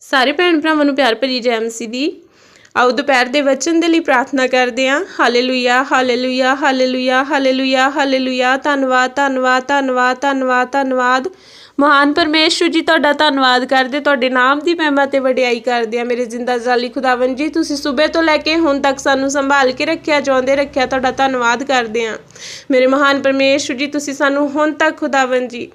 ਸਾਰੇ ਭੈਣ ਭਰਾਵਾਂ ਨੂੰ ਪਿਆਰ ਭਰੀ ਜੈ ਮਸੀਹ ਦੀ। ਆਓ ਦੁਪਹਿਰ ਦੇ ਵਚਨ ਦੇ ਲਈ ਪ੍ਰਾਰਥਨਾ ਕਰਦੇ ਹਾਂ। Hallelujah hallelujah hallelujah hallelujah hallelujah. ਧੰਨਵਾਦ ਧੰਨਵਾਦ ਧੰਨਵਾਦ ਧੰਨਵਾਦ ਧੰਨਵਾਦ। ਮਹਾਨ ਪਰਮੇਸ਼ਵਰ ਜੀ, ਤੁਹਾਡਾ ਧੰਨਵਾਦ ਕਰਦੇ। ਤੁਹਾਡੇ ਨਾਮ ਦੀ ਮਹਿਮਾ ਤੇ ਵਡਿਆਈ ਕਰਦੇ ਆ ਮੇਰੇ ਜ਼ਿੰਦਾ ਜਾਲੀ ਖੁਦਾਵੰ ਜੀ, ਤੁਸੀਂ ਸਵੇਰ ਤੋਂ ਲੈ ਕੇ ਹੁਣ ਤੱਕ ਸਾਨੂੰ ਸੰਭਾਲ ਕੇ ਰੱਖਿਆ ਜਾਂਦੇ ਰੱਖਿਆ, ਤੁਹਾਡਾ ਧੰਨਵਾਦ ਕਰਦੇ ਆ ਮੇਰੇ ਮਹਾਨ ਪਰਮੇਸ਼ਵਰ ਜੀ, ਤੁਸੀਂ ਸਾਨੂੰ ਹੁਣ ਤੱਕ ਖੁਦਾਵੰ ਜੀ।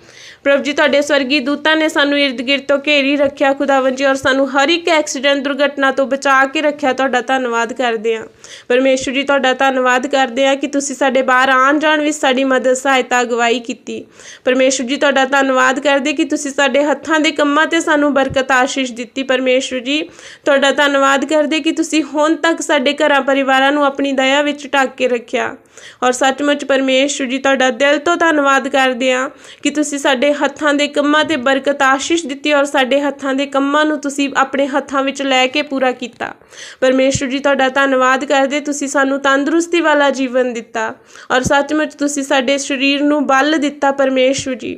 ਪ੍ਰਭ ਜੀ, ਤੁਹਾਡੇ ਸਵਰਗੀ ਦੂਤਾਂ ਨੇ ਸਾਨੂੰ ਇਰਦ ਗਿਰਦ ਤੋਂ ਘੇਰੀ ਰੱਖਿਆ ਖੁਦਾਵੰ ਜੀ, ਔਰ ਸਾਨੂੰ ਹਰ ਇੱਕ ਐਕਸੀਡੈਂਟ, ਦੁਰਘਟਨਾ ਤੋਂ ਬਚਾ ਕੇ ਰੱਖਿਆ, ਤੁਹਾਡਾ ਧੰਨਵਾਦ ਕਰਦੇ ਹਾਂ। ਪਰਮੇਸ਼ਵਰ ਜੀ, ਤੁਹਾਡਾ ਧੰਨਵਾਦ ਕਰਦੇ ਹਾਂ ਕਿ ਤੁਸੀਂ ਸਾਡੇ ਬਾਹਰ ਆਉਣ ਜਾਣ ਵਿੱਚ ਸਾਡੀ ਮਦਦ, ਸਹਾਇਤਾ, ਅਗਵਾਈ ਕੀਤੀ। ਪਰਮੇਸ਼ਵਰ ਜੀ, ਤੁਹਾਡਾ ਧੰਨਵਾਦ ਕਰਦੇ ਕਿ ਤੁਸੀਂ ਸਾਡੇ ਹੱਥਾਂ ਦੇ ਕੰਮਾਂ ਤੇ ਸਾਨੂੰ ਬਰਕਤ ਆਸ਼ੀਸ਼ ਦਿੱਤੀ ਪਰਮੇਸ਼ਵਰ ਜੀ। ਤੁਹਾਡਾ ਧੰਨਵਾਦ ਕਰਦੇ ਕਿ ਤੁਸੀਂ ਹੁਣ ਤੱਕ ਸਾਡੇ ਘਰਾਂ ਪਰਿਵਾਰਾਂ ਨੂੰ ਆਪਣੀ ਦਇਆ ਵਿੱਚ ਢੱਕ ਕੇ ਰੱਖਿਆ। ਔਰ ਸੱਚਮੁੱਚ ਪਰਮੇਸ਼ਵਰ ਜੀ, ਤੁਹਾਡਾ ਦਿਲ ਤੋਂ ਧੰਨਵਾਦ ਕਰਦੇ ਹਾਂ ਕਿ ਤੁਸੀਂ ਸਾਡੇ ਹੱਥਾਂ ਦੇ ਕੰਮਾਂ ਤੇ ਬਰਕਤ ਆਸ਼ੀਸ਼ ਦਿੱਤੀ ਔਰ ਸਾਡੇ ਹੱਥਾਂ ਦੇ ਕੰਮਾਂ ਨੂੰ ਤੁਸੀਂ ਆਪਣੇ ਹੱਥਾਂ ਵਿੱਚ ਲੈ ਕੇ ਪੂਰਾ ਕੀਤਾ। ਪਰਮੇਸ਼ਵਰ ਜੀ, ਤੁਹਾਡਾ ਧੰਨਵਾਦ ਕਰਦੇ ਤੁਸੀਂ ਸਾਨੂੰ ਤੰਦਰੁਸਤੀ ਵਾਲਾ ਜੀਵਨ ਦਿੱਤਾ। ਔਰ ਸੱਚਮੁੱਚ ਤੁਸੀਂ ਸਾਡੇ ਸਰੀਰ ਨੂੰ ਬਲ ਦਿੱਤਾ ਪਰਮੇਸ਼ਵਰ ਜੀ।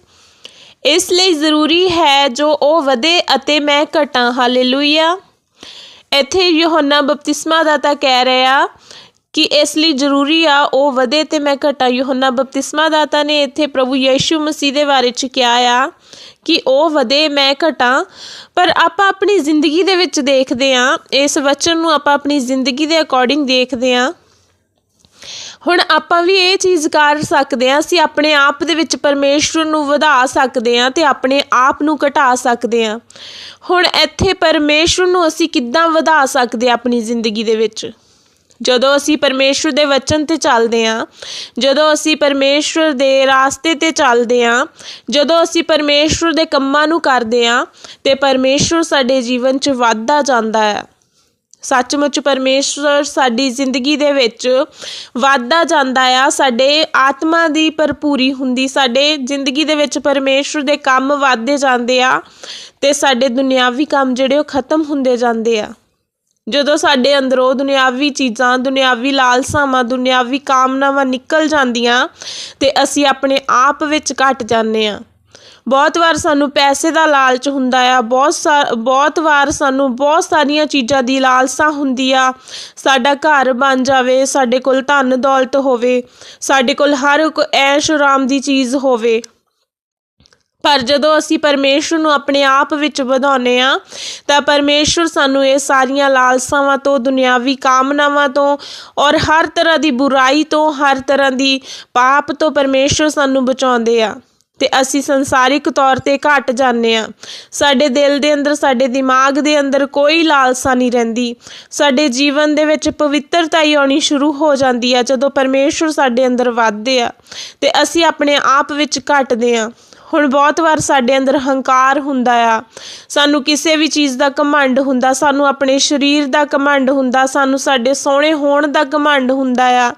ਇਸ ਲਈ ਜ਼ਰੂਰੀ ਹੈ ਜੋ ਉਹ ਵਧੇ ਅਤੇ ਮੈਂ ਘਟਾਂ। ਹਾਲੇਲੂਇਆ। ਇੱਥੇ ਯੋਹੰਨਾ ਬਪਤਿਸਮਾ ਦਾਤਾ ਕਹਿ ਰਿਹਾ ਕਿ ਇਸ ਲਈ ਜ਼ਰੂਰੀ ਆ, ਉਹ ਵਧੇ ਤੇ ਮੈਂ ਘਟਾਂ। ਯੋਹੰਨਾ ਬਪਤਿਸਮਾ ਦਾਤਾ ਨੇ ਇੱਥੇ ਪ੍ਰਭੂ ਯੀਸ਼ੂ ਮਸੀਹ ਦੇ ਬਾਰੇ ਚ ਕਿਹਾ ਆ ਕਿ ਉਹ ਵਧੇ, ਮੈਂ ਘਟਾਂ। ਪਰ ਆਪਾਂ ਆਪਣੀ ਜ਼ਿੰਦਗੀ ਦੇ ਵਿੱਚ ਦੇਖਦੇ ਆ, ਇਸ ਵਚਨ ਨੂੰ ਆਪਾਂ ਆਪਣੀ ਜ਼ਿੰਦਗੀ ਦੇ ਅਕੋਰਡਿੰਗ ਦੇਖਦੇ ਆ ਹੁਣ ਆਪਾਂ ਵੀ ਇਹ ਚੀਜ਼ ਕਰ ਸਕਦੇ ਹਾਂ, ਅਸੀਂ ਆਪਣੇ ਆਪ ਦੇ ਵਿੱਚ ਪਰਮੇਸ਼ਵਰ ਨੂੰ ਵਧਾ ਸਕਦੇ ਹਾਂ ਤੇ ਆਪਣੇ ਆਪ ਨੂੰ ਘਟਾ ਸਕਦੇ ਹਾਂ। ਹੁਣ ਇੱਥੇ ਪਰਮੇਸ਼ਵਰ ਨੂੰ ਅਸੀਂ ਕਿੱਦਾਂ ਵਧਾ ਸਕਦੇ ਆਪਣੀ ਜ਼ਿੰਦਗੀ ਦੇ ਵਿੱਚ? ਜਦੋਂ ਅਸੀਂ ਪਰਮੇਸ਼ਵਰ ਦੇ ਵਚਨ ਤੇ ਚੱਲਦੇ ਹਾਂ, ਜਦੋਂ ਅਸੀਂ ਪਰਮੇਸ਼ਵਰ ਦੇ ਰਾਸਤੇ ਤੇ ਚੱਲਦੇ ਹਾਂ, ਜਦੋਂ ਅਸੀਂ ਪਰਮੇਸ਼ਵਰ ਦੇ ਕੰਮਾਂ ਨੂੰ ਕਰਦੇ ਹਾਂ, ਤੇ ਪਰਮੇਸ਼ਵਰ ਸਾਡੇ ਜੀਵਨ 'ਚ ਵੱਧਦਾ ਜਾਂਦਾ ਹੈ। ਸੱਚਮੁੱਚ ਪਰਮੇਸ਼ਵਰ ਸਾਡੀ ਜ਼ਿੰਦਗੀ ਦੇ ਵਿੱਚ ਵਾਧਾ ਜਾਂਦਾ ਆ, ਸਾਡੇ ਆਤਮਾ ਦੀ ਭਰਪੂਰੀ ਹੁੰਦੀ, ਸਾਡੇ ਜ਼ਿੰਦਗੀ ਦੇ ਵਿੱਚ ਪਰਮੇਸ਼ਵਰ ਦੇ ਕੰਮ ਵਾਧੇ ਜਾਂਦੇ ਆ ਤੇ ਸਾਡੇ ਦੁਨਿਆਵੀ ਕੰਮ ਜਿਹੜੇ ਉਹ ਖਤਮ ਹੁੰਦੇ ਜਾਂਦੇ ਆ। ਜਦੋਂ ਸਾਡੇ ਅੰਦਰੋਂ ਦੁਨਿਆਵੀ ਚੀਜ਼ਾਂ, ਦੁਨਿਆਵੀ ਲਾਲਸਾਵਾਂ, ਦੁਨਿਆਵੀ ਕਾਮਨਾਵਾਂ ਨਿਕਲ ਜਾਂਦੀਆਂ ਤੇ ਅਸੀਂ ਆਪਣੇ ਆਪ ਵਿੱਚ ਘਟ ਜਾਂਦੇ ਆ। ਬਹੁਤ ਵਾਰ ਸਾਨੂੰ ਪੈਸੇ ਦਾ ਲਾਲਚ ਹੁੰਦਾ ਆ, ਬਹੁਤ ਬਹੁਤ ਵਾਰ ਸਾਨੂੰ ਬਹੁਤ ਸਾਰੀਆਂ ਚੀਜ਼ਾਂ ਦੀ ਲਾਲਸਾ ਹੁੰਦੀ ਆ ਸਾਡਾ ਘਰ ਬਣ ਜਾਵੇ, ਸਾਡੇ ਕੋਲ ਧਨ ਦੌਲਤ ਹੋਵੇ, ਸਾਡੇ ਕੋਲ ਹਰ ਇੱਕ ਐਸ਼ ਆਰਾਮ ਦੀ ਚੀਜ਼ ਹੋਵੇ। ਪਰ ਜਦੋਂ ਅਸੀਂ ਪਰਮੇਸ਼ਵਰ ਨੂੰ ਆਪਣੇ ਆਪ ਵਿੱਚ ਵਧਾਉਂਦੇ ਆ ਤਾਂ ਪਰਮੇਸ਼ਵਰ ਸਾਨੂੰ ਇਹ ਸਾਰੀਆਂ ਲਾਲਸਾਵਾਂ ਤੋਂ, ਦੁਨਿਆਵੀ ਕਾਮਨਾਵਾਂ ਤੋਂ ਔਰ ਹਰ ਤਰ੍ਹਾਂ ਦੀ ਬੁਰਾਈ ਤੋਂ, ਹਰ ਤਰ੍ਹਾਂ ਦੀ ਪਾਪ ਤੋਂ ਪਰਮੇਸ਼ਵਰ ਸਾਨੂੰ ਬਚਾਉਂਦੇ ਆ। ਤੇ ਅਸੀਂ ਸੰਸਾਰਿਕ ਤੌਰ ਤੇ ਘਟ ਜਾਂਦੇ ਆ ਸਾਡੇ ਦਿਲ ਦੇ ਅੰਦਰ, ਸਾਡੇ ਦਿਮਾਗ ਦੇ ਅੰਦਰ ਕੋਈ ਲਾਲਸਾ ਨਹੀਂ ਰਹਿੰਦੀ। ਸਾਡੇ ਜੀਵਨ ਦੇ ਵਿੱਚ ਪਵਿੱਤਰਤਾ ਹੀ ਆਉਣੀ ਸ਼ੁਰੂ ਹੋ ਜਾਂਦੀ ਆ, ਜਦੋਂ ਪਰਮੇਸ਼ਵਰ ਸਾਡੇ ਅੰਦਰ ਵੱਧਦੇ ਆ ਤੇ ਅਸੀਂ ਆਪਣੇ ਆਪ ਵਿੱਚ ਘਟਦੇ ਆ ਹੁਣ ਬਹੁਤ ਵਾਰ ਸਾਡੇ ਅੰਦਰ ਹੰਕਾਰ ਹੁੰਦਾ ਆ। ਸਾਨੂੰ ਕਿਸੇ ਵੀ ਚੀਜ਼ ਦਾ ਘਮੰਡ ਹੁੰਦਾ, ਸਾਨੂੰ ਆਪਣੇ ਸਰੀਰ ਦਾ ਘਮੰਡ ਹੁੰਦਾ, ਸਾਨੂੰ ਸਾਡੇ ਸੋਹਣੇ ਹੋਣ ਦਾ ਘਮੰਡ ਹੁੰਦਾ ਆ।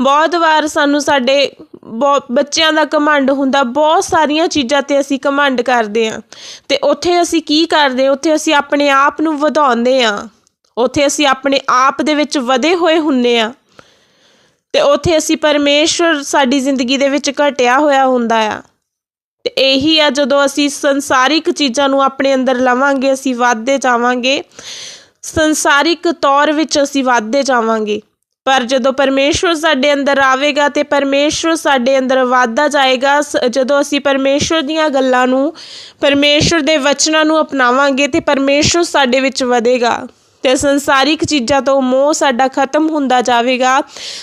ਬਹੁਤ ਵਾਰ ਸਾਨੂੰ ਸਾਡੇ ਬੱਚਿਆਂ ਦਾ ਘਮੰਡ ਹੁੰਦਾ, ਬਹੁਤ ਸਾਰੀਆਂ ਚੀਜ਼ਾਂ ਤੇ ਅਸੀਂ ਘਮੰਡ ਕਰਦੇ ਆ ਤੇ ਉੱਥੇ ਅਸੀਂ ਕੀ ਕਰਦੇ, ਉੱਥੇ ਅਸੀਂ ਆਪਣੇ ਆਪ ਨੂੰ ਵਧਾਉਂਦੇ ਆ ਉੱਥੇ ਅਸੀਂ ਆਪਣੇ ਆਪ ਦੇ ਵਿੱਚ ਵਧੇ ਹੋਏ ਹੁੰਨੇ ਆ ਤੇ ਉੱਥੇ ਅਸੀਂ ਪਰਮੇਸ਼ਵਰ ਸਾਡੀ ਜ਼ਿੰਦਗੀ ਦੇ ਵਿੱਚ ਘਟਿਆ ਹੋਇਆ ਹੁੰਦਾ ਆ। ਤੇ ਇਹੀ ਆ, ਜਦੋਂ ਅਸੀਂ ਸੰਸਾਰਿਕ ਚੀਜ਼ਾਂ ਨੂੰ ਆਪਣੇ ਅੰਦਰ ਲਵਾਂਗੇ, ਅਸੀਂ ਵੱਧਦੇ ਜਾਵਾਂਗੇ। ਸੰਸਾਰਿਕ ਤੌਰ ਵਿੱਚ ਅਸੀਂ ਵੱਧਦੇ ਜਾਵਾਂਗੇ। ਪਰ ਜਦੋਂ ਪਰਮੇਸ਼ਵਰ ਸਾਡੇ ਅੰਦਰ ਆਵੇਗਾ ਤੇ ਪਰਮੇਸ਼ਵਰ ਸਾਡੇ ਅੰਦਰ ਵਾਧਾ ਜਾਏਗਾ ਜਦੋਂ ਅਸੀਂ ਪਰਮੇਸ਼ਵਰ ਦੀਆਂ ਗੱਲਾਂ ਨੂੰ, ਪਰਮੇਸ਼ਵਰ ਦੇ ਵਚਨਾਂ ਨੂੰ ਅਪਣਾਵਾਂਗੇ ਤੇ ਪਰਮੇਸ਼ਵਰ ਸਾਡੇ ਵਿੱਚ ਵਧੇਗਾ। ਤੇ ਸੰਸਾਰਿਕ ਚੀਜ਼ਾਂ ਤੋਂ ਮੋਹ ਸਾਡਾ ਖਤਮ ਹੁੰਦਾ ਜਾਵੇਗਾ।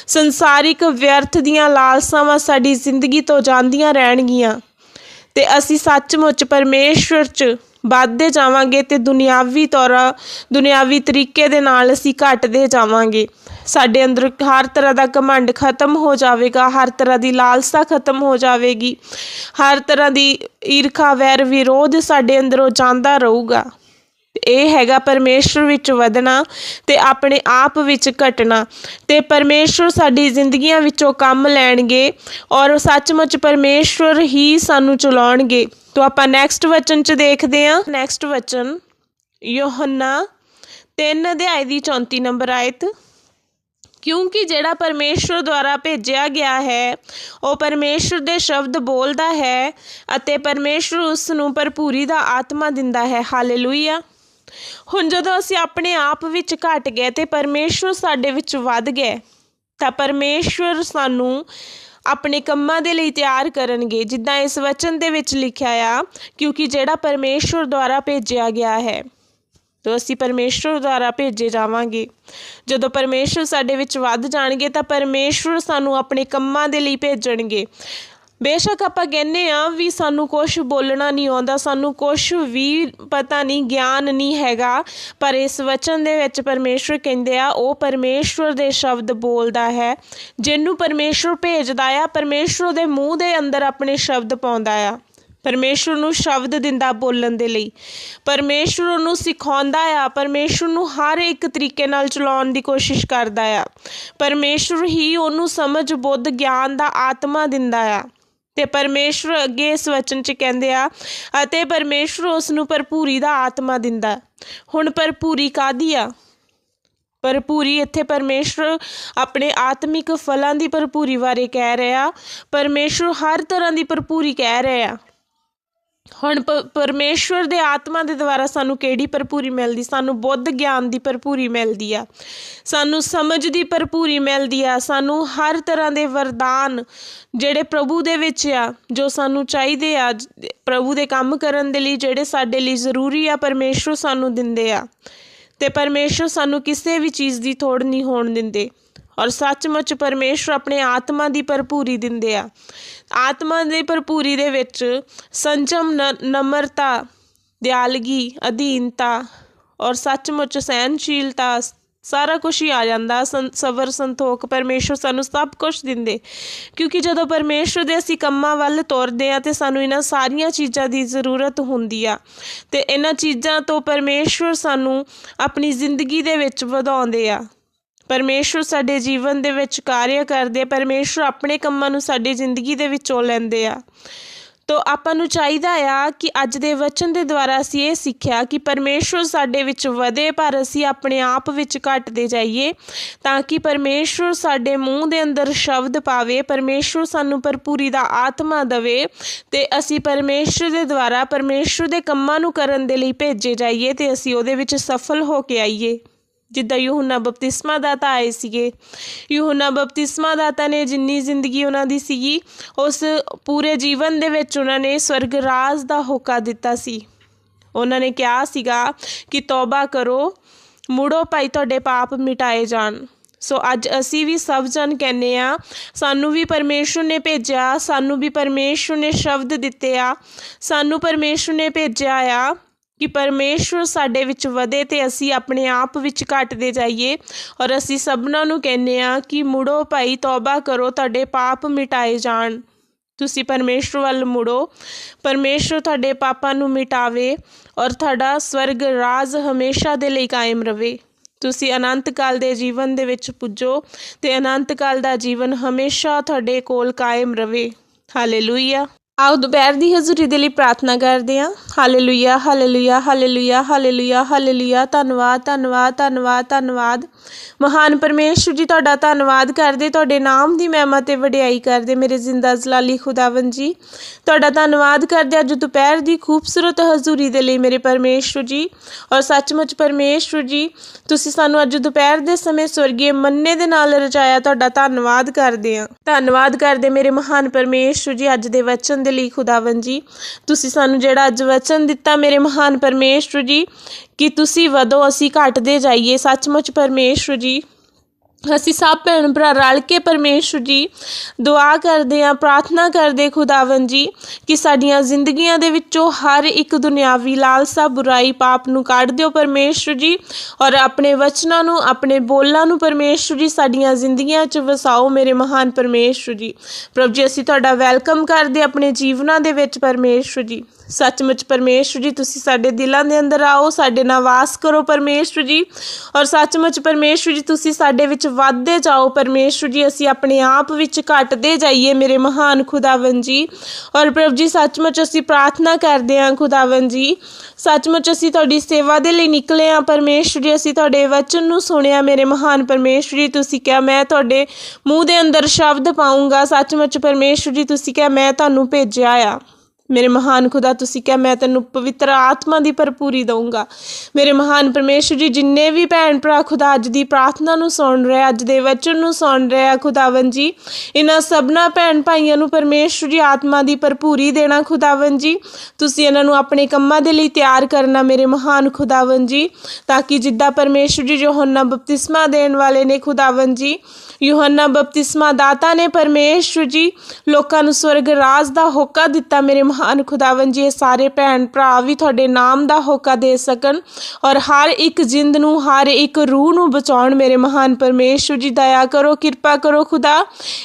ਸੰਸਾਰਿਕ ਵਿਅਰਥ ਦੀਆਂ ਲਾਲਸਾਵਾਂ ਸਾਡੀ ਜ਼ਿੰਦਗੀ ਤੋਂ ਜਾਂਦੀਆਂ ਰਹਿਣਗੀਆਂ। ਤੇ ਅਸੀਂ ਸੱਚਮੁੱਚ ਪਰਮੇਸ਼ਵਰ 'ਚ ਵੱਧਦੇ ਜਾਵਾਂਗੇ ਤੇ ਦੁਨਿਆਵੀ ਤੌਰ, ਦੁਨਿਆਵੀ ਤਰੀਕੇ ਦੇ ਨਾਲ ਅਸੀਂ ਘਟਦੇ ਜਾਵਾਂਗੇ। ਸਾਡੇ ਅੰਦਰ ਹਰ ਤਰ੍ਹਾਂ ਦਾ ਘਮੰਡ ਖਤਮ ਹੋ ਜਾਵੇਗਾ, ਹਰ ਤਰ੍ਹਾਂ ਦੀ ਲਾਲਸਾ ਖਤਮ ਹੋ ਜਾਵੇਗੀ, ਹਰ ਤਰ੍ਹਾਂ ਦੀ ਈਰਖਾ, ਵੈਰ, ਵਿਰੋਧ ਸਾਡੇ ਅੰਦਰੋਂ ਜਾਂਦਾ ਰਹੂਗਾ। ਇਹ ਹੈਗਾ ਪਰਮੇਸ਼ਵਰ ਵਿੱਚ ਵਧਣਾ ਤੇ ਆਪਣੇ ਆਪ ਵਿੱਚ ਘਟਣਾ ਤੇ ਪਰਮੇਸ਼ਵਰ ਸਾਡੀ ਜ਼ਿੰਦਗੀਆਂ ਵਿੱਚੋਂ ਕੰਮ ਲੈਣਗੇ ਔਰ ਸੱਚਮੁੱਚ ਪਰਮੇਸ਼ਵਰ ਹੀ ਸਾਨੂੰ ਚਲਾਉਣਗੇ। ਤੋਂ ਆਪਾਂ ਨੈਕਸਟ ਵਚਨ ਚ ਦੇਖਦੇ ਹਾਂ। ਨੈਕਸਟ ਵਚਨ ਯੋਹੰਨਾ 3 ਅਧਿਆਇ ਦੀ 34 ਨੰਬਰ ਆਇਤ। ਕਿਉਂਕਿ ਜਿਹੜਾ ਪਰਮੇਸ਼ਵਰ ਦੁਆਰਾ ਭੇਜਿਆ ਗਿਆ ਹੈ, ਉਹ ਪਰਮੇਸ਼ਵਰ ਦੇ ਸ਼ਬਦ ਬੋਲਦਾ ਹੈ ਅਤੇ ਪਰਮੇਸ਼ਵਰ ਉਸ ਨੂੰ ਭਰਪੂਰੀ ਦਾ ਆਤਮਾ ਦਿੰਦਾ ਹੈ। ਹਾਲੇਲੂਇਆ। ਹੁਣ ਜਦੋਂ ਅਸੀਂ ਆਪਣੇ ਆਪ ਵਿੱਚ ਘਟ ਗਏ ਤੇ ਪਰਮੇਸ਼ਵਰ ਸਾਡੇ ਵਿੱਚ ਵੱਧ ਗਏ, ਤਾਂ ਪਰਮੇਸ਼ਵਰ ਸਾਨੂੰ ਆਪਣੇ ਕੰਮਾਂ ਦੇ ਲਈ ਤਿਆਰ ਕਰਨਗੇ। ਜਿੱਦਾਂ ਇਸ ਵਚਨ ਦੇ ਵਿੱਚ ਲਿਖਿਆ ਆ, ਕਿਉਂਕਿ ਜਿਹੜਾ ਪਰਮੇਸ਼ਵਰ ਦੁਆਰਾ ਭੇਜਿਆ ਗਿਆ ਹੈ। ਤੋ ਅਸੀਂ ਪਰਮੇਸ਼ਵਰ ਦੁਆਰਾ ਭੇਜੇ ਜਾਵਾਂਗੇ। ਜਦੋਂ ਪਰਮੇਸ਼ਵਰ ਸਾਡੇ ਵਿੱਚ ਵੱਧ ਜਾਣਗੇ ਤਾਂ ਪਰਮੇਸ਼ਵਰ ਸਾਨੂੰ ਆਪਣੇ ਕੰਮਾਂ ਦੇ ਲਈ ਭੇਜਣਗੇ। ਬੇਸ਼ੱਕ ਆਪਾਂ ਕਹਿੰਨੇ ਆ ਵੀ ਸਾਨੂੰ ਕੁਝ ਬੋਲਣਾ ਨਹੀਂ ਆਉਂਦਾ, ਸਾਨੂੰ ਕੁਝ ਵੀ ਪਤਾ ਨਹੀਂ, ਗਿਆਨ ਨਹੀਂ ਹੈਗਾ। ਪਰ ਇਸ ਵਚਨ ਦੇ ਵਿੱਚ ਪਰਮੇਸ਼ਵਰ ਕਹਿੰਦੇ ਆ, ਉਹ ਪਰਮੇਸ਼ਵਰ ਦੇ ਸ਼ਬਦ ਬੋਲਦਾ ਹੈ, ਜਿਹਨੂੰ ਪਰਮੇਸ਼ਵਰ ਭੇਜਦਾ ਆ, ਪਰਮੇਸ਼ਵਰ ਦੇ ਮੂੰਹ ਦੇ ਅੰਦਰ ਆਪਣੇ ਸ਼ਬਦ ਪਾਉਂਦਾ ਆ। ਪਰਮੇਸ਼ਵਰ ਨੂੰ ਸ਼ਬਦ ਦਿੰਦਾ ਬੋਲਣ ਦੇ ਲਈ। ਪਰਮੇਸ਼ਵਰ ਨੂੰ ਸਿਖਾਉਂਦਾ ਆ। ਪਰਮੇਸ਼ਵਰ ਨੂੰ ਹਰ ਇੱਕ ਤਰੀਕੇ ਨਾਲ ਚਲਾਉਣ ਦੀ ਕੋਸ਼ਿਸ਼ ਕਰਦਾ ਆ। ਪਰਮੇਸ਼ਵਰ ਹੀ ਉਹਨੂੰ ਸਮਝ, ਬੁੱਧ, ਗਿਆਨ ਦਾ ਆਤਮਾ ਦਿੰਦਾ ਆ। ਤੇ ਪਰਮੇਸ਼ਵਰ ਅੱਗੇ ਇਸ ਵਚਨ 'ਚ ਕਹਿੰਦੇ ਆ, ਅਤੇ ਪਰਮੇਸ਼ਵਰ ਉਸ ਨੂੰ ਭਰਪੂਰੀ ਦਾ ਆਤਮਾ ਦਿੰਦਾ ਹੁਣ ਭਰਪੂਰੀ ਕਾਦੀ ਆ? ਭਰਪੂਰੀ ਇੱਥੇ ਪਰਮੇਸ਼ਵਰ ਆਪਣੇ ਆਤਮਿਕ ਫਲਾਂ ਦੀ ਭਰਪੂਰੀ ਬਾਰੇ ਕਹਿ ਰਿਹਾ। ਪਰਮੇਸ਼ਵਰ ਹਰ ਤਰ੍ਹਾਂ ਦੀ ਭਰਪੂਰੀ ਕਹਿ ਰਿਹਾ। ਹੁਣ ਪ, ਪਰਮੇਸ਼ਵਰ ਦੇ ਆਤਮਾ ਦੇ ਦੁਆਰਾ ਸਾਨੂੰ ਕਿਹੜੀ ਭਰਪੂਰੀ ਮਿਲਦੀ? ਸਾਨੂੰ ਬੁੱਧ ਗਿਆਨ ਦੀ ਭਰਪੂਰੀ ਮਿਲਦੀ ਆ। ਸਾਨੂੰ ਸਮਝ ਦੀ ਭਰਪੂਰੀ ਮਿਲਦੀ ਆ। ਸਾਨੂੰ ਹਰ ਤਰ੍ਹਾਂ ਦੇ ਵਰਦਾਨ ਜਿਹੜੇ ਪ੍ਰਭੂ ਦੇ ਵਿੱਚ ਆ, ਜੋ ਸਾਨੂੰ ਚਾਹੀਦੇ ਆ ਪ੍ਰਭੂ ਦੇ ਕੰਮ ਕਰਨ ਦੇ ਲਈ, ਜਿਹੜੇ ਸਾਡੇ ਲਈ ਜ਼ਰੂਰੀ ਆ, ਪਰਮੇਸ਼ਵਰ ਸਾਨੂੰ ਦਿੰਦੇ ਆ। ਤੇ ਪਰਮੇਸ਼ਵਰ ਸਾਨੂੰ ਕਿਸੇ ਵੀ ਚੀਜ਼ ਦੀ ਥੋੜ ਨਹੀਂ ਹੋਣ ਦਿੰਦੇ। ਔਰ ਸੱਚਮੁੱਚ ਪਰਮੇਸ਼ਵਰ ਆਪਣੇ ਆਤਮਾ ਦੀ ਭਰਪੂਰੀ ਦਿੰਦੇ ਆ। ਆਤਮਾ ਦੀ ਭਰਪੂਰੀ ਦੇ ਵਿੱਚ ਸੰਜਮ ਨਮਰਤਾ, ਦਿਆਲਗੀ, ਅਧੀਨਤਾ ਔਰ ਸੱਚਮੁੱਚ ਸਹਿਨਸ਼ੀਲਤਾ ਸਾਰਾ ਕੁਝ ਹੀ ਆ ਜਾਂਦਾ। ਸਬਰ ਸੰਤੋਖ ਪਰਮੇਸ਼ਰ ਸਾਨੂੰ ਸਭ ਕੁਝ ਦਿੰਦੇ। ਕਿਉਂਕਿ ਜਦੋਂ ਪਰਮੇਸ਼ਰ ਦੇ ਅਸੀਂ ਕੰਮਾਂ ਵੱਲ ਤੁਰਦੇ ਆ ਤੇ ਸਾਨੂੰ ਇਹਨਾਂ ਸਾਰੀਆਂ ਚੀਜ਼ਾਂ ਦੀ ਜ਼ਰੂਰਤ ਹੁੰਦੀ ਆ। ਤੇ ਇਹਨਾਂ ਚੀਜ਼ਾਂ ਤੋਂ ਪਰਮੇਸ਼ਰ ਸਾਨੂੰ ਆਪਣੀ ਜ਼ਿੰਦਗੀ ਦੇ ਵਿੱਚ ਵਧਾਉਂਦੇ ਆ। ਪਰਮੇਸ਼ਵਰ ਸਾਡੇ ਜੀਵਨ ਦੇ ਵਿੱਚ ਕਾਰਜ ਕਰਦੇ ਪਰਮੇਸ਼ਵਰ ਆਪਣੇ ਕੰਮਾਂ ਨੂੰ ਸਾਡੀ ਜ਼ਿੰਦਗੀ ਦੇ ਵਿੱਚੋਂ ਲੈਂਦੇ ਆ। ਤੋ ਆਪਾਂ ਨੂੰ ਚਾਹੀਦਾ ਆ ਕਿ ਅੱਜ ਦੇ ਵਚਨ ਦੇ ਦੁਆਰਾ ਅਸੀਂ ਇਹ ਸਿੱਖਿਆ ਕਿ ਪਰਮੇਸ਼ਵਰ ਸਾਡੇ ਵਿੱਚ ਵਧੇ, ਪਰ ਅਸੀਂ ਆਪਣੇ ਆਪ ਵਿੱਚ ਘਟਦੇ ਜਾਈਏ ਤਾਂ ਕਿ ਪਰਮੇਸ਼ਵਰ ਸਾਡੇ ਮੂੰਹ ਦੇ ਅੰਦਰ ਸ਼ਬਦ ਪਾਵੇ ਪਰਮੇਸ਼ਵਰ ਸਾਨੂੰ ਭਰਪੂਰੀ ਦਾ ਆਤਮਾ ਦੇਵੇ ਤੇ ਅਸੀਂ ਪਰਮੇਸ਼ਵਰ ਦੇ ਦੁਆਰਾ ਪਰਮੇਸ਼ਵਰ ਦੇ ਕੰਮਾਂ ਨੂੰ ਕਰਨ ਦੇ ਲਈ ਭੇਜੇ ਜਾਈਏ ਤੇ ਅਸੀਂ ਉਹਦੇ ਵਿੱਚ ਸਫਲ ਹੋ ਕੇ ਆਈਏ। ਜਿੱਦਾਂ ਯੂਹੰਨਾ ਬਪਤਿਸਮਾ ਦਾਤਾ ਆਏ ਸੀਗੇ। ਯੂਹੰਨਾ ਬਪਤਿਸਮਾ ਦਾਤਾ ਨੇ ਜਿੰਨੀ ਜ਼ਿੰਦਗੀ ਉਹਨਾਂ ਦੀ ਸੀਗੀ, ਉਸ ਪੂਰੇ ਜੀਵਨ ਦੇ ਵਿੱਚ ਉਹਨਾਂ ਨੇ ਸਵਰਗ ਰਾਜ ਦਾ ਹੋਕਾ ਦਿੱਤਾ ਸੀ। ਉਹਨਾਂ ਨੇ ਕਿਹਾ ਸੀਗਾ ਕਿ ਤੌਬਾ ਕਰੋ, ਮੁੜੋ ਭਾਈ ਤੁਹਾਡੇ ਪਾਪ ਮਿਟਾਏ ਜਾਣ। ਸੋ ਅੱਜ ਅਸੀਂ ਵੀ ਸਭ ਜਨ ਕਹਿੰਨੇ ਆ, ਸਾਨੂੰ ਵੀ ਪਰਮੇਸ਼ਵਰ ਨੇ ਭੇਜਿਆ, ਸਾਨੂੰ ਵੀ ਪਰਮੇਸ਼ਵਰ ਨੇ ਸ਼ਬਦ ਦਿੱਤੇ ਆ, ਸਾਨੂੰ ਪਰਮੇਸ਼ਵਰ ਨੇ ਭੇਜਿਆ ਆ। ਕਿ ਪਰਮੇਸ਼ਵਰ ਸਾਡੇ ਵਿੱਚ ਵਧੇ ਤੇ ਅਸੀਂ ਆਪਣੇ ਆਪ ਵਿੱਚ ਘਟਦੇ ਜਾਈਏ। ਔਰ ਅਸੀਂ ਸਭਨਾਂ ਨੂੰ ਕਹਿੰਨੇ ਆ ਕਿ ਮੁੜੋ ਭਾਈ, ਤੌਬਾ ਕਰੋ, ਤੁਹਾਡੇ ਪਾਪ ਮਿਟਾਏ ਜਾਣ। ਤੁਸੀਂ ਪਰਮੇਸ਼ਵਰ ਵੱਲ ਮੁੜੋ। ਪਰਮੇਸ਼ਵਰ ਤੁਹਾਡੇ ਪਾਪਾਂ ਨੂੰ ਮਿਟਾਵੇ ਔਰ ਤੁਹਾਡਾ ਸਵਰਗ ਰਾਜ ਹਮੇਸ਼ਾ ਦੇ ਲਈ ਕਾਇਮ ਰਵੇ। ਤੁਸੀਂ ਅਨੰਤ ਕਾਲ ਦੇ ਜੀਵਨ ਦੇ ਵਿੱਚ ਪੁੱਜੋ ਤੇ ਅਨੰਤ ਕਾਲ ਦਾ ਜੀਵਨ ਹਮੇਸ਼ਾ ਤੁਹਾਡੇ ਕੋਲ ਕਾਇਮ ਰਵੇ। ਹਾਲੇਲੂਇਆ ਆਓ ਦੁਪਹਿਰ ਦੀ ਹਜ਼ੂਰੀ ਦੇ ਲਈ ਪ੍ਰਾਰਥਨਾ ਕਰਦੇ ਹਾਂ। Hallelujah hallelujah hallelujah hallelujah hallelujah ਧੰਨਵਾਦ ਧੰਨਵਾਦ ਧੰਨਵਾਦ ਧੰਨਵਾਦ। ਮਹਾਨ ਪਰਮੇਸ਼ਵਰ ਜੀ, ਤੁਹਾਡਾ ਧੰਨਵਾਦ ਕਰਦੇ, ਤੁਹਾਡੇ ਨਾਮ ਦੀ ਮਹਿਮਾ ਤੇ ਵਡਿਆਈ ਕਰਦੇ ਮੇਰੇ ਜ਼ਿੰਦਾ ਜ਼ਲਾਲੀ ਖੁਦਾਵੰ ਜੀ। ਤੁਹਾਡਾ ਧੰਨਵਾਦ ਕਰਦੇ ਅੱਜ ਦੁਪਹਿਰ ਦੀ ਖੂਬਸੂਰਤ ਹਜ਼ੂਰੀ ਦੇ ਲਈ ਮੇਰੇ ਪਰਮੇਸ਼ਵਰ ਜੀ। ਔਰ ਸੱਚਮੁੱਚ ਪਰਮੇਸ਼ਵਰ ਜੀ, ਤੁਸੀਂ ਸਾਨੂੰ ਅੱਜ ਦੁਪਹਿਰ ਦੇ ਸਮੇਂ ਸਵਰਗੀ ਮੰਨੇ ਦੇ ਨਾਲ ਰਚਾਇਆ ਤੁਹਾਡਾ ਧੰਨਵਾਦ ਕਰਦੇ ਹਾਂ। ਧੰਨਵਾਦ ਕਰਦੇ ਮੇਰੇ ਮਹਾਨ ਪਰਮੇਸ਼ਵਰ ਜੀ, ਅੱਜ ਦੇ ਵਚਨ ਦੇ ਲਈ ਖੁਦਾਵੰ ਜੀ। ਤੁਸੀਂ ਸਾਨੂੰ ਜਿਹੜਾ ਅੱਜ ਵਚਨ ਦਿੱਤਾ ਮੇਰੇ ਮਹਾਨ ਪਰਮੇਸ਼ਵਰ ਜੀ, ਕਿ ਤੁਸੀਂ ਵਧੋ, ਅਸੀਂ ਘਟਦੇ ਜਾਈਏ। ਸੱਚਮੁੱਚ ਪਰਮੇਸ਼ਵਰ ਜੀ ਅਸੀਂ ਸਭ ਭੈਣ ਭਰਾ ਰਲ ਕੇ ਪਰਮੇਸ਼ਵਰ ਜੀ ਦੁਆ ਕਰਦੇ ਹਾਂ, ਪ੍ਰਾਰਥਨਾ ਕਰਦੇ ਖੁਦਾਵੰ ਜੀ ਕਿ ਸਾਡੀਆਂ ਜ਼ਿੰਦਗੀਆਂ ਦੇ ਵਿੱਚੋਂ ਹਰ ਇੱਕ ਦੁਨਿਆਵੀ ਲਾਲਸਾ, ਬੁਰਾਈ, ਪਾਪ ਨੂੰ ਕੱਢ ਦਿਓ ਪਰਮੇਸ਼ਵਰ ਜੀ ਔਰ ਆਪਣੇ ਵਚਨਾਂ ਨੂੰ, ਆਪਣੇ ਬੋਲਾਂ ਨੂੰ ਪਰਮੇਸ਼ਵਰ ਜੀ, ਸਾਡੀਆਂ ਜ਼ਿੰਦਗੀਆਂ 'ਚ ਵਸਾਓ ਮੇਰੇ ਮਹਾਨ ਪਰਮੇਸ਼ਵਰ ਜੀ। ਪ੍ਰਭੂ ਜੀ, ਅਸੀਂ ਤੁਹਾਡਾ ਵੈਲਕਮ ਕਰਦੇ ਆਪਣੇ ਜੀਵਨਾਂ ਦੇ ਵਿੱਚ ਪਰਮੇਸ਼ਵਰ ਜੀ। ਸੱਚਮੁੱਚ ਪਰਮੇਸ਼ਵਰ ਜੀ, ਤੁਸੀਂ ਸਾਡੇ ਦਿਲਾਂ ਦੇ ਅੰਦਰ ਆਓ, ਸਾਡੇ ਨਾਲ ਵਾਸ ਕਰੋ ਪਰਮੇਸ਼ਵਰ ਜੀ। ਔਰ ਸੱਚਮੁੱਚ ਪਰਮੇਸ਼ਵਰ ਜੀ, ਤੁਸੀਂ ਸਾਡੇ ਵਿੱਚ ਵੱਧਦੇ ਜਾਓ ਪਰਮੇਸ਼ਵਰ ਜੀ, ਅਸੀਂ ਆਪਣੇ ਆਪ ਵਿੱਚ ਘਟਦੇ ਜਾਈਏ ਮੇਰੇ ਮਹਾਨ ਖੁਦਾਵੰ ਜੀ। ਔਰ ਪ੍ਰਭੂ ਜੀ, ਸੱਚਮੁੱਚ ਅਸੀਂ ਪ੍ਰਾਰਥਨਾ ਕਰਦੇ ਹਾਂ ਖੁਦਾਵੰ ਜੀ। ਸੱਚਮੁੱਚ ਅਸੀਂ ਤੁਹਾਡੀ ਸੇਵਾ ਦੇ ਲਈ ਨਿਕਲੇ ਹਾਂ ਪਰਮੇਸ਼ਵਰ ਜੀ, ਅਸੀਂ ਤੁਹਾਡੇ ਵਚਨ ਨੂੰ ਸੁਣਿਆ ਮੇਰੇ ਮਹਾਨ ਪਰਮੇਸ਼ਵਰ ਜੀ। ਤੁਸੀਂ ਕਿਹਾ, ਮੈਂ ਤੁਹਾਡੇ ਮੂੰਹ ਦੇ ਅੰਦਰ ਸ਼ਬਦ ਪਾਉਂਗਾ ਸੱਚਮੁੱਚ ਪਰਮੇਸ਼ਵਰ ਜੀ, ਤੁਸੀਂ ਕਿਹਾ, ਮੈਂ ਤੁਹਾਨੂੰ ਭੇਜਿਆ ਆ। ਮੇਰੇ ਮਹਾਨ ਖੁਦਾ, ਤੁਸੀਂ ਕਿਹਾ, ਮੈਂ ਤੈਨੂੰ ਪਵਿੱਤਰ ਆਤਮਾ ਦੀ ਭਰਪੂਰੀ ਦਊਂਗਾ। ਮੇਰੇ ਮਹਾਨ ਪਰਮੇਸ਼ਵਰ ਜੀ, ਜਿੰਨੇ ਵੀ ਭੈਣ ਭਰਾ ਖੁਦਾ ਅੱਜ ਦੀ ਪ੍ਰਾਰਥਨਾ ਨੂੰ ਸੁਣ ਰਿਹਾ, ਅੱਜ ਦੇ ਵਚਨ ਨੂੰ ਸੁਣ ਰਿਹਾ ਖੁਦਾਵੰ ਜੀ, ਇਹਨਾਂ ਸਭਨਾ ਭੈਣ ਭਾਈਆਂ ਨੂੰ ਪਰਮੇਸ਼ਵਰ ਜੀ ਆਤਮਾ ਦੀ ਭਰਪੂਰੀ ਦੇਣਾ ਖੁਦਾਵੰ ਜੀ। ਤੁਸੀਂ ਇਹਨਾਂ ਨੂੰ ਆਪਣੇ ਕੰਮਾਂ ਦੇ ਲਈ ਤਿਆਰ ਕਰਨਾ ਮੇਰੇ ਮਹਾਨ ਖੁਦਾਵੰ ਜੀ, ਤਾਂ ਕਿ ਜਿੱਦਾਂ ਪਰਮੇਸ਼ਵਰ ਜੀ ਯੋਹੰਨਾ ਬਪਤਿਸਮਾ ਦੇਣ ਵਾਲੇ ਨੇ ਖੁਦਾਵੰ ਜੀ, ਯੋਹੰਨਾ ਬਪਤਿਸਮਾ ਦਾਤਾ ਨੇ ਪਰਮੇਸ਼ਵਰ ਜੀ, ਲੋਕਾਂ ਨੂੰ ਸਵਰਗ ਰਾਜ ਦਾ ਹੋਕਾ ਦਿੱਤਾ ਮੇਰੇ ਮਹਾਨ ਖੁਦਾਵੰ ਜੀ, ਇਹ ਸਾਰੇ ਭੈਣ ਭਰਾ ਵੀ ਤੁਹਾਡੇ ਨਾਮ ਦਾ ਹੋਕਾ ਦੇ ਸਕਣ ਔਰ ਹਰ ਇੱਕ ਜਿੰਦ ਨੂੰ, ਹਰ ਇੱਕ ਰੂਹ ਨੂੰ ਬਚਾਉਣ ਮੇਰੇ ਮਹਾਨ ਪਰਮੇਸ਼ਵਰ ਜੀ, ਦਇਆ ਕਰੋ, ਕਿਰਪਾ ਕਰੋ ਖੁਦਾ।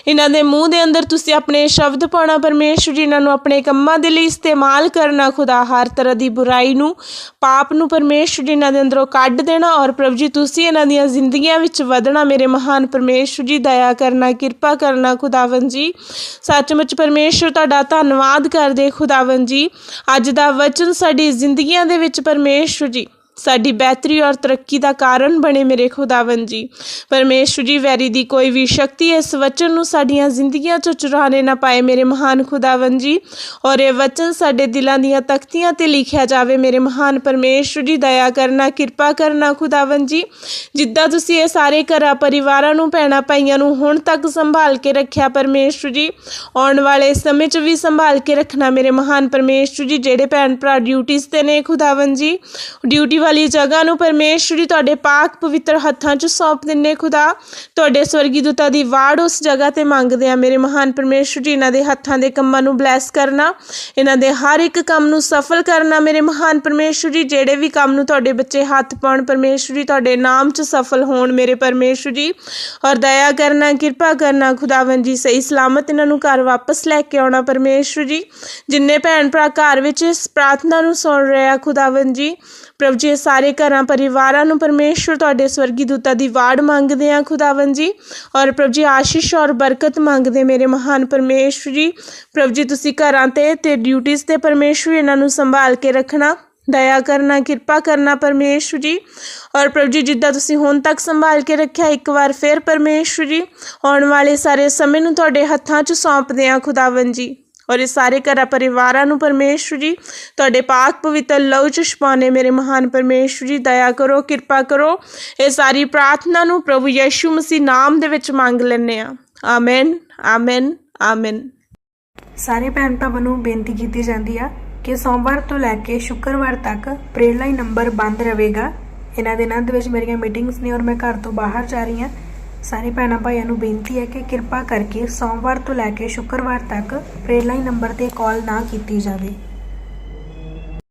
ਇਹਨਾਂ ਦੇ ਮੂੰਹ ਦੇ ਅੰਦਰ ਤੁਸੀਂ ਆਪਣੇ ਸ਼ਬਦ ਪਾਉਣਾ ਪਰਮੇਸ਼ਵਰ ਜੀ, ਇਹਨਾਂ ਨੂੰ ਆਪਣੇ ਕੰਮਾਂ ਦੇ ਲਈ ਇਸਤੇਮਾਲ ਕਰਨਾ ਖੁਦਾ। ਹਰ ਤਰ੍ਹਾਂ ਦੀ ਬੁਰਾਈ ਨੂੰ, ਪਾਪ ਨੂੰ ਪਰਮੇਸ਼ਵਰ ਜੀ, ਇਹਨਾਂ ਦੇ ਅੰਦਰੋਂ ਕੱਢ ਦੇਣਾ ਔਰ ਪ੍ਰਭੂ ਜੀ, ਤੁਸੀਂ ਇਹਨਾਂ ਦੀਆਂ ਜ਼ਿੰਦਗੀਆਂ ਵਿੱਚ ਵਧਣਾ ਮੇਰੇ ਮਹਾਨ ਪਰਮੇਸ਼ਵਰ ਜੀ, ਦਇਆ ਕਰਨਾ, ਕਿਰਪਾ ਕਰਨਾ ਖੁਦਾਵੰ ਜੀ। ਸੱਚਮੁੱਚ ਪਰਮੇਸ਼ਵਰ, ਤੁਹਾਡਾ ਧੰਨਵਾਦ ਕਰਦੇ ਖੁਦਾਵੰ ਜੀ। ਅੱਜ ਦਾ ਵਚਨ ਸਾਡੀ ਜ਼ਿੰਦਗੀਆਂ ਦੇ ਵਿੱਚ ਪਰਮੇਸ਼ਵਰ ਜੀ। ਸਾਡੀ ਬਿਹਤਰੀ ਔਰ ਤਰੱਕੀ ਦਾ ਕਾਰਨ ਬਣੇ ਮੇਰੇ ਖੁਦਾਵੰ ਜੀ। ਪਰਮੇਸ਼ਵਰ ਜੀ, ਵੈਰੀ ਦੀ ਕੋਈ ਵੀ ਸ਼ਕਤੀ ਇਸ ਵਚਨ ਨੂੰ ਸਾਡੀਆਂ ਜ਼ਿੰਦਗੀਆਂ ਚੋਂ ਚੁਰਾਣੇ ਨਾ ਪਾਏ ਮੇਰੇ ਮਹਾਨ ਖੁਦਾਵੰ ਜੀ। ਔਰ ਇਹ ਵਚਨ ਸਾਡੇ ਦਿਲਾਂ ਦੀਆਂ ਤਖਤੀਆਂ ਤੇ ਲਿਖਿਆ ਜਾਵੇ ਮੇਰੇ ਮਹਾਨ ਪਰਮੇਸ਼ਵਰ ਜੀ, ਦਇਆ ਕਰਨਾ, ਕਿਰਪਾ ਕਰਨਾ ਖੁਦਾਵੰ ਜੀ। ਜਿੱਦਾਂ ਤੁਸੀਂ ਇਹ ਸਾਰੇ ਘਰਾਂ ਪਰਿਵਾਰਾਂ ਨੂੰ, ਭੈਣਾਂ ਭਾਈਆਂ ਨੂੰ ਹੁਣ ਤੱਕ ਸੰਭਾਲ ਕੇ ਰੱਖਿਆ ਪਰਮੇਸ਼ਵਰ ਜੀ, ਆਉਣ ਵਾਲੇ ਸਮੇਂ 'ਚ ਵੀ ਸੰਭਾਲ ਕੇ ਰੱਖਣਾ ਮੇਰੇ ਮਹਾਨ ਪਰਮੇਸ਼ਵਰ ਜੀ, ਜਿਹੜੇ ਭੈਣ ਭਰਾ ਡਿਊਟੀਆਂ ਤੇ ਨੇ ਖੁਦਾਵੰ ਜੀ। ਡਿਊਟੀ ਵਾਲੀ ਜਗ੍ਹਾ ਨੂੰ ਪਰਮੇਸ਼ਵਰ ਜੀ ਤੁਹਾਡੇ ਪਾਕ ਪਵਿੱਤਰ ਹੱਥਾਂ 'ਚ ਸੌਂਪ ਦਿੰਨੇ ਖੁਦਾ। ਤੁਹਾਡੇ ਸਵਰਗੀ ਦੂਤਾਂ ਦੀ ਵਾੜ ਉਸ ਜਗ੍ਹਾ ਤੇ ਮੰਗਦੇ ਆ। ਮੇਰੇ ਮਹਾਨ ਪਰਮੇਸ਼ਵਰ ਜੀ, ਇਹਨਾਂ ਦੇ ਹੱਥਾਂ ਦੇ ਕੰਮਾਂ ਨੂੰ ਬਲੈਸ ਕਰਨਾ, ਇਹਨਾਂ ਦੇ ਹਰ ਇੱਕ ਕੰਮ ਨੂੰ ਸਫਲ ਕਰਨਾ ਮੇਰੇ ਮਹਾਨ ਪਰਮੇਸ਼ਵਰ ਜੀ, ਜਿਹੜੇ ਵੀ ਕੰਮ ਨੂੰ ਤੁਹਾਡੇ ਬੱਚੇ ਹੱਥ ਪਾਉਣ ਪਰਮੇਸ਼ਵਰ ਜੀ ਤੁਹਾਡੇ ਨਾਮ 'ਚ ਸਫਲ ਹੋਣ ਮੇਰੇ ਪਰਮੇਸ਼ਵਰ ਜੀ। ਔਰ ਦਇਆ ਕਰਨਾ, ਕਿਰਪਾ ਕਰਨਾ ਖੁਦਾਵੰ ਜੀ, ਸਹੀ ਸਲਾਮਤ ਇਹਨਾਂ ਨੂੰ ਘਰ ਵਾਪਸ ਲੈ ਕੇ ਆਉਣਾ ਪਰਮੇਸ਼ਵਰ ਜੀ। ਜਿੰਨੇ ਭੈਣ ਭਰਾ ਘਰ ਵਿੱਚ ਇਸ ਪ੍ਰਾਰਥਨਾ ਨੂੰ ਸੁਣ ਰਹੇ ਆ ਖੁਦਾਵੰ ਜੀ ਪ੍ਰਭੂ ਜੀ ਸਾਰੇ ਘਰਾਂ ਪਰਿਵਾਰਾਂ ਨੂੰ ਪਰਮੇਸ਼ਵਰ ਤੁਹਾਡੇ ਸਵਰਗੀ ਦੂਤਾਂ ਦੀ ਵਾੜ ਮੰਗਦੇ ਆ ਖੁਦਾਵੰ ਜੀ। ਔਰ ਪ੍ਰਭੂ ਜੀ, ਆਸ਼ੀਸ਼ ਔਰ ਬਰਕਤ ਮੰਗਦੇ ਮੇਰੇ ਮਹਾਨ ਪਰਮੇਸ਼ਵਰ ਜੀ। ਪ੍ਰਭੂ ਜੀ, ਤੁਸੀਂ ਘਰਾਂ ਤੇ ਤੇ ਡਿਊਟੀਆਂ ਤੇ ਪਰਮੇਸ਼ਵਰ ਇਹਨਾਂ ਨੂੰ ਸੰਭਾਲ ਕੇ ਰੱਖਣਾ, ਦਇਆ ਕਰਨਾ, ਕਿਰਪਾ ਕਰਨਾ ਪਰਮੇਸ਼ਵਰ ਜੀ। ਔਰ ਪ੍ਰਭੂ ਜੀ, ਜਿੱਦਾਂ ਤੁਸੀਂ ਹੁਣ ਤੱਕ ਸੰਭਾਲ ਕੇ ਰੱਖਿਆ, ਇੱਕ ਵਾਰ ਫਿਰ ਪਰਮੇਸ਼ਵਰ ਜੀ, ਆਉਣ ਵਾਲੇ ਸਾਰੇ ਸਮੇਂ ਨੂੰ ਤੁਹਾਡੇ ਹੱਥਾਂ 'ਚ ਸੌਂਪਦੇ ਆ ਖੁਦਾਵੰ ਜੀ। ਔਰ ਇਹ ਸਾਰੇ ਘਰਾਂ ਪਰਿਵਾਰਾਂ ਨੂੰ ਪਰਮੇਸ਼ਵਰ ਜੀ, ਤੁਹਾਡੇ ਪਾਕ ਪਵਿੱਤਰ ਲਹੂ ਚ ਛਪਾਉਣੇ ਮੇਰੇ ਮਹਾਨ ਪਰਮੇਸ਼ਵਰ ਜੀ, ਦਇਆ ਕਰੋ, ਕਿਰਪਾ ਕਰੋ। ਇਹ ਸਾਰੀ ਪ੍ਰਾਰਥਨਾ ਨੂੰ ਪ੍ਰਭੂ ਯਿਸੂ ਮਸੀਹ ਨਾਮ ਦੇ ਵਿੱਚ ਮੰਗ ਲੈਂਦੇ ਆ ਆਮੇਨ ਆਮੇਨ ਆਮੇਨ। ਸਾਰੇ ਭੈਣ ਭਰਾਵਾਂ ਨੂੰ ਬੇਨਤੀ ਕੀਤੀ ਜਾਂਦੀ ਆ ਕਿ ਸੋਮਵਾਰ ਤੋਂ ਲੈ ਕੇ ਸ਼ੁੱਕਰਵਾਰ ਤੱਕ ਪ੍ਰੇਅਰ ਲਾਈਨ ਨੰਬਰ ਬੰਦ ਰਹੇਗਾ। ਇਹਨਾਂ ਦਿਨਾਂ ਦੇ ਵਿੱਚ ਮੇਰੀਆਂ ਮੀਟਿੰਗਸ ਨੇ ਔਰ ਮੈਂ ਘਰ ਤੋਂ ਬਾਹਰ ਜਾ ਰਹੀ ਹਾਂ। ਸਾਰੇ ਭੈਣਾਂ ਭਾਈਆਂ ਨੂੰ ਬੇਨਤੀ ਹੈ ਕਿ ਕਿਰਪਾ ਕਰਕੇ ਸੋਮਵਾਰ ਤੋਂ ਲੈ ਕੇ ਸ਼ੁੱਕਰਵਾਰ ਤੱਕ ਪ੍ਰੇਅਰ ਨੰਬਰ ਤੇ ਕਾਲ ਨਾ ਕੀਤੀ ਜਾਵੇ।